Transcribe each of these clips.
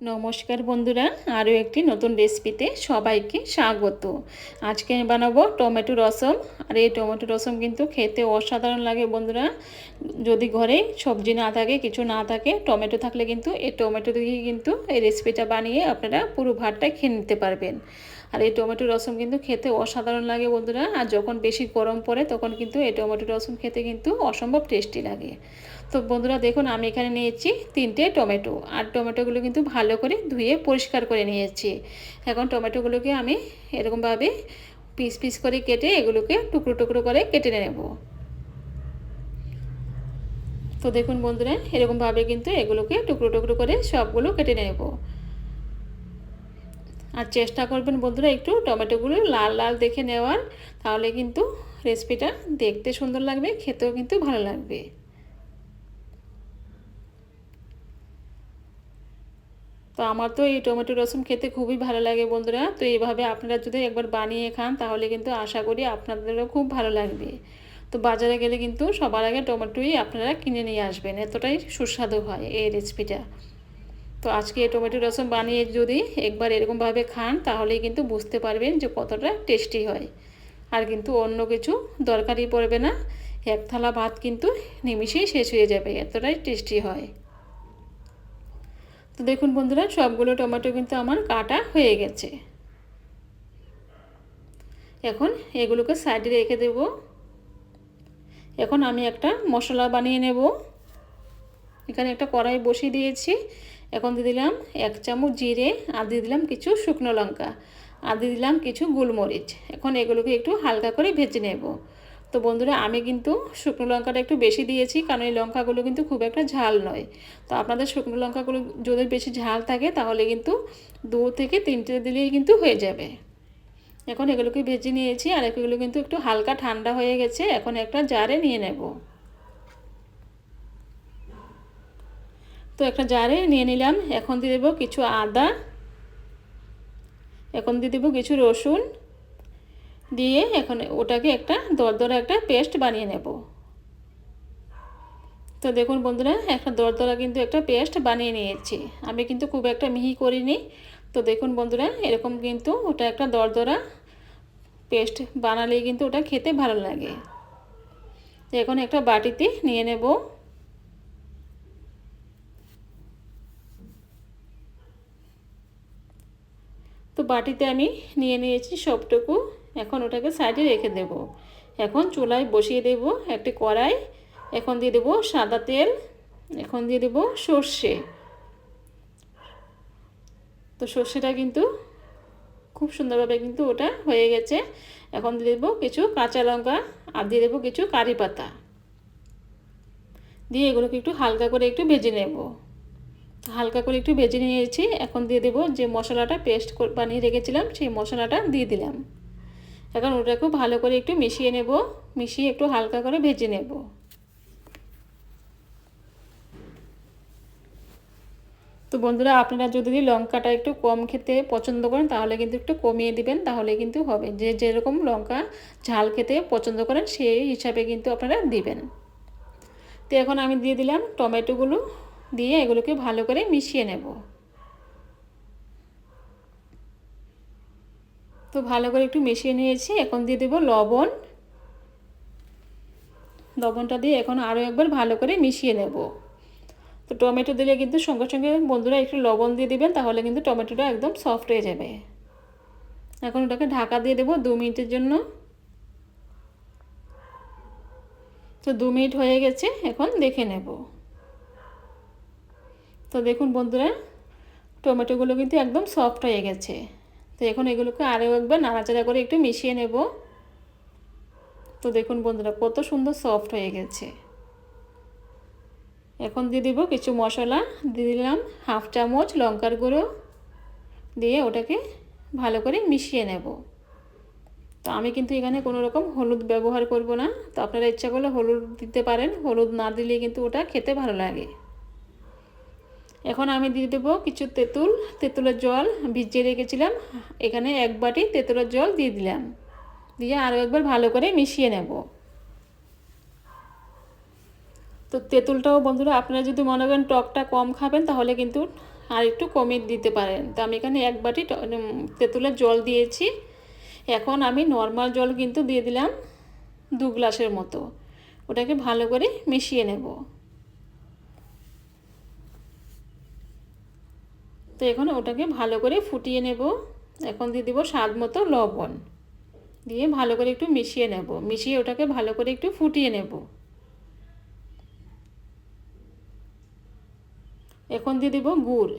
নমস্কার বন্ধুরা, আরও একটি নতুন রেসিপিতে সবাইকে স্বাগত। আজকে বানাবো টমেটো রসম আর এই টমেটো রসম কিন্তু খেতে অসাধারণ লাগে বন্ধুরা। যদি ঘরে সবজি না থাকে, কিছু না থাকে, টমেটো থাকলে কিন্তু এই টমেটো দিয়ে কিন্তু এই রেসিপিটা বানিয়ে আপনারা পুরো ভাতটা খেয়ে নিতে পারবেন। আর এই টমেটো রসম কিন্তু খেতে অসাধারণ লাগে বন্ধুরা। আর যখন বেশি গরম পড়ে, তখন কিন্তু এই টমেটো রসম খেতে কিন্তু অসম্ভব টেস্টি লাগে। তো বন্ধুরা দেখুন, আমি এখানে নিয়েছি তিনটে টমেটো। আর টমেটোগুলো কিন্তু ভালো করে ধুয়ে পরিষ্কার করে নিয়েছি। এখন টমেটোগুলোকে আমি এরকমভাবে পিস পিস করে কেটে এগুলোকে টুকরো টুকরো করে কেটে নেব। তো দেখুন বন্ধুরা, এরকমভাবে কিন্তু এগুলোকে টুকরো টুকরো করে সবগুলো কেটে নেব। আর চেষ্টা করবেন বন্ধুরা একটু টমেটোগুলো লাল লাল দেখে নেওয়ার, তাহলে কিন্তু রেসিপিটা দেখতে সুন্দর লাগবে, খেতেও কিন্তু ভালো লাগবে। তো আমার তো এই টমেটো রসম খেতে খুবই ভালো লাগে বন্ধুরা, তো এইভাবে আপনারা যদি একবার বানিয়ে খান, তাহলে কিন্তু আশা করি আপনাদেরও খুব ভালো লাগবে। তো বাজারে গেলে কিন্তু সবার আগে টমেটোই আপনারা কিনে নিয়ে আসবেন, এতটাই সুস্বাদু হয় এই রেসিপিটা তো আজকে টমেটো রসম বানিয়ে যদি একবার এরকমভাবে খান, তাহলেই কিন্তু বুঝতে পারবেন যে কতটা টেস্টি হয়। আর কিন্তু অন্য কিছু দরকারই পড়বে না। এক থালা ভাত কিন্তু নিমিশেই শেষ হয়ে যাবে, এতটাই টেস্টি হয়। তো দেখুন বন্ধুরা, সবগুলো টমেটো কিন্তু আমার কাটা হয়ে গেছে। এখন এগুলোকে সাইডে রেখে দেব। এখন আমি একটা মশলা বানিয়ে নেব। এখানে একটা কড়াই বসিয়ে দিয়েছি। এখন দিয়ে দিলাম এক চামচ জিরে আর দিয়ে দিলাম কিছু শুকনো লঙ্কা আর দিয়ে দিলাম কিছু গোলমরিচ। এখন এগুলোকে একটু হালকা করে ভেজে নেব। তো বন্ধুরা, আমি কিন্তু শুকনো লঙ্কাটা একটু বেশি দিয়েছি কারণ এই লঙ্কাগুলো কিন্তু খুব একটা ঝাল নয়। তো আপনাদের শুকনো লঙ্কাগুলো যদি বেশি ঝাল থাকে তাহলে কিন্তু দু থেকে তিনটে দিলেই কিন্তু হয়ে যাবে। এখন এগুলোকে ভেজে নিয়েছি আর এগুলো কিন্তু একটু হালকা ঠান্ডা হয়ে গেছে। এখন একটা জারে নিয়ে নেব। তো একটা জারে নিয়ে নিলাম। এখন দিয়ে দেবো কিছু আদা, এখন দিয়ে দেবো কিছু রসুন। দিয়ে এখন ওটাকে একটা দরদরা একটা পেস্ট বানিয়ে নেব। তো দেখুন বন্ধুরা, একটা দরদরা কিন্তু একটা পেস্ট বানিয়ে নিয়েছি। আমি কিন্তু খুব একটা মিহি করিনি। তো দেখুন বন্ধুরা, এরকম কিন্তু ওটা একটা দরদরা পেস্ট বানালেই কিন্তু ওটা খেতে ভালো লাগে। এখন একটা বাটিতে নিয়ে নেব। বাটিতে আমি নিয়ে নিয়েছি সবটুকু। এখন ওটাকে সাইডে রেখে দেব। এখন চুলায় বসিয়ে দেব একটি কড়াই। এখন দিয়ে দেব সাদা তেল। এখন দিয়ে দেব সর্ষে। তো সর্ষেটা কিন্তু খুব সুন্দরভাবে কিন্তু ওটা হয়ে গেছে। এখন দিয়ে দেবো কিছু কাঁচা লঙ্কা আর দিয়ে দেবো কিছু কারি পাতা। দিয়ে এগুলোকে একটু হালকা করে একটু ভেজে নেব। হালকা করে একটু ভেজে নিয়েছি। এখন দিয়ে দেবো যে মশলাটা পেস্ট বানিয়ে রেখেছিলাম, সেই মশলাটা দিয়ে দিলাম। এখন ওটা খুব ভালো করে একটু মিশিয়ে নেব, মিশিয়ে একটু হালকা করে ভেজে নেব। তো বন্ধুরা, আপনারা যদি লঙ্কাটা একটু কম খেতে পছন্দ করেন, তাহলে কিন্তু একটু কমিয়ে দিবেন, তাহলে কিন্তু হবে। যে যেরকম লঙ্কা ঝাল খেতে পছন্দ করেন, সেই হিসাবে কিন্তু আপনারা দিবেন। তো এখন আমি দিয়ে দিলাম টমেটোগুলো। দিয়ে এগুলোকে ভালো করে মিশিয়ে নেব। তো ভালো করে একটু মিশিয়ে নিয়েছি, এখন দিয়ে দেবো লবণ। লবণটা দিয়ে এখন আরও একবার ভালো করে মিশিয়ে নেব। তো টমেটো দিলে কিন্তু সঙ্গে সঙ্গে বন্ধুরা একটু লবণ দিয়ে দিবেন, তাহলে কিন্তু টমেটোটা একদম সফট হয়ে যাবে। এখন ওটাকে ঢাকা দিয়ে দেবো দু মিনিটের জন্য। তো দু মিনিট হয়ে গেছে, এখন দেখে নেব। তো দেখুন বন্ধুরা, টমেটোগুলো কিন্তু একদম সফট হয়ে গেছে। তো এখন এগুলোকে আরও একবার নাড়াচাড়া করে একটু মিশিয়ে নেব। তো দেখুন বন্ধুরা, কত সুন্দর সফট হয়ে গেছে। এখন দিয়ে দিব কিছু মশলা, দিয়ে দিলাম হাফ চামচ লঙ্কার গুঁড়ো, দিয়ে ওটাকে ভালো করে মিশিয়ে নেব। তো আমি কিন্তু এখানে কোনো রকম হলুদ ব্যবহার করব না। তো আপনারা ইচ্ছা করলে হলুদ দিতে পারেন, হলুদ না দিলে কিন্তু ওটা খেতে ভালো লাগে। এখন আমি দিয়ে দেবো কিছু তেঁতুল, তেঁতুলের জল ভিজিয়ে রেখেছিলাম। এখানে এক বাটি তেঁতুলের জল দিয়ে দিলাম। দিয়ে আরও একবার ভালো করে মিশিয়ে নেব। তো তেঁতুলটাও বন্ধুরা, আপনারা যদি মনে করেন টকটা কম খাবেন, তাহলে কিন্তু আর একটু কমিয়ে দিতে পারেন। তো আমি এখানে এক বাটি তেঁতুলের জল দিয়েছি। এখন আমি নর্মাল জল কিন্তু দিয়ে দিলাম দু গ্লাসের মতো। ওটাকে ভালো করে মিশিয়ে নেব। তো এখন ওটাকে ভালো করে ফুটিয়ে নেব। এখন দিয়ে দিব স্বাদ মতো লবণ। দিয়ে ভালো করে একটু মিশিয়ে নেব। মিশিয়ে ওটাকে ভালো করে একটু ফুটিয়ে নেব। এখন দিয়ে দেবো গুড়।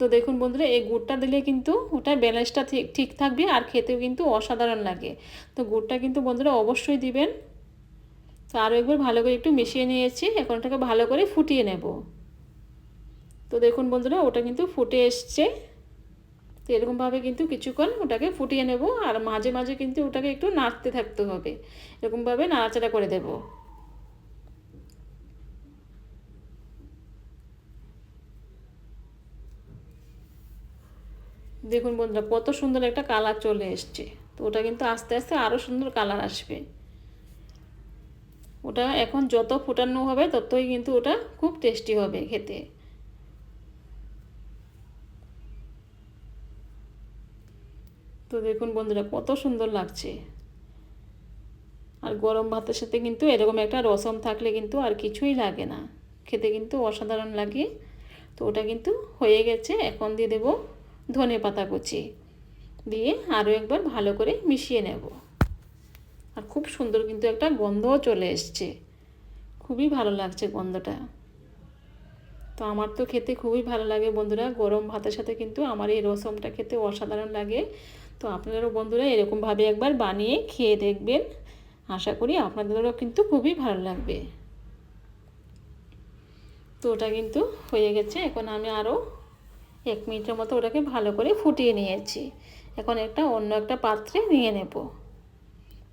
তো দেখুন বন্ধুরা, এই গুড়টা দিলে কিন্তু ওটার ব্যালেন্সটা ঠিক ঠিক থাকবে আর খেতেও কিন্তু অসাধারণ লাগে। তো গুড়টা কিন্তু বন্ধুরা অবশ্যই দিবেন। তো আরও একবার ভালো করে একটু মিশিয়ে নিয়েছি। এখন ওটাকে ভালো করে ফুটিয়ে নেব। তো দেখুন বন্ধুরা, ওটা কিন্তু ফুটে এসছে। তো এরকমভাবে কিন্তু কিছুক্ষণ ওটাকে ফুটিয়ে নেব, আর মাঝে মাঝে কিন্তু ওটাকে একটু নাড়তে থাকতে হবে। এরকমভাবে নাড়াচাড়া করে দেবো। দেখুন বন্ধুরা, কত সুন্দর একটা কালার চলে এসছে। তো ওটা কিন্তু আস্তে আস্তে আরও সুন্দর কালার আসবে। ওটা এখন যত ফুটানো হবে, ততই কিন্তু ওটা খুব টেস্টি হবে খেতে। তো দেখুন বন্ধুরা, কত সুন্দর লাগছে। আর গরম ভাতের সাথে কিন্তু এরকম একটা রসম থাকলে কিন্তু আর কিছুই লাগে না। খেতে কিন্তু অসাধারণ লাগে। তো ওটা কিন্তু হয়ে গেছে, এখন দিয়ে দেবো ধনে পাতা কুচি। দিয়ে আরও একবার ভালো করে মিশিয়ে নেব। আর খুব সুন্দর কিন্তু একটা গন্ধও চলে এসছে। খুবই ভালো লাগছে গন্ধটা। তো আমার তো খেতে খুবই ভালো লাগে বন্ধুরা। গরম ভাতের সাথে কিন্তু আমার এই রসমটা খেতে অসাধারণ লাগে। তো আপনারাও বন্ধুরা এরকমভাবে একবার বানিয়ে খেয়ে দেখবেন। আশা করি আপনাদেরও কিন্তু খুবই ভালো লাগবে। তো ওটা কিন্তু হয়ে গেছে। এখন আমি আরও এক মিনিটের মতো ওটাকে ভালো করে ফুটিয়ে নিয়েছি। এখন একটা অন্য একটা পাত্রে নিয়ে নেব।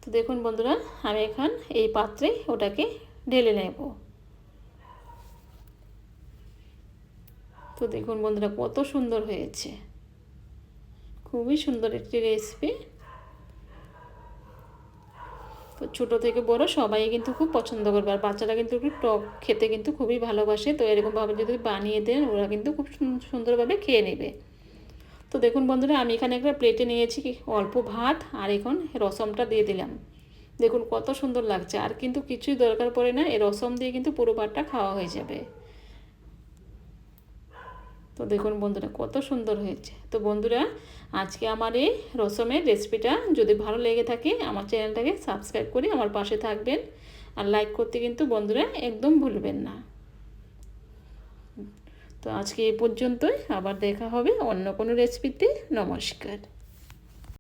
তো দেখুন বন্ধুরা, আমি এখন এই পাত্রে ওটাকে ঢেলে নেব। তো দেখুন বন্ধুরা, কত সুন্দর হয়েছে। খুবই সুন্দর একটি রেসিপি তো ছোটো থেকে বড় সবাই কিন্তু খুব পছন্দ করবে। আর বাচ্চারা কিন্তু একটু টক খেতে কিন্তু খুবই ভালোবাসে। তো এরকমভাবে যদি বানিয়ে দেন, ওরা কিন্তু খুব সুন্দরভাবে খেয়ে নেবে। তো দেখুন বন্ধুরা, আমি এখানে একটা প্লেটে নিয়েছি অল্প ভাত আর এখন রসমটা দিয়ে দিলাম। দেখুন কত সুন্দর লাগছে। আর কিন্তু কিছুই দরকার পড়ে না, এই রসম দিয়ে কিন্তু পুরো ভাতটা খাওয়া হয়ে যাবে। তো দেখুন বন্ধুরা, কত সুন্দর হয়েছে। তো বন্ধুরা, আজকে আমার এই রসমের রেসিপিটা যদি ভালো লেগে থাকে, আমার চ্যানেলটাকে সাবস্ক্রাইব করে আমার পাশে থাকবেন। আর লাইক করতে কিন্তু বন্ধুরা একদম ভুলবেন না। তো আজকে এ পর্যন্তই, আবার দেখা হবে অন্য কোনো রেসিপিতে নমস্কার।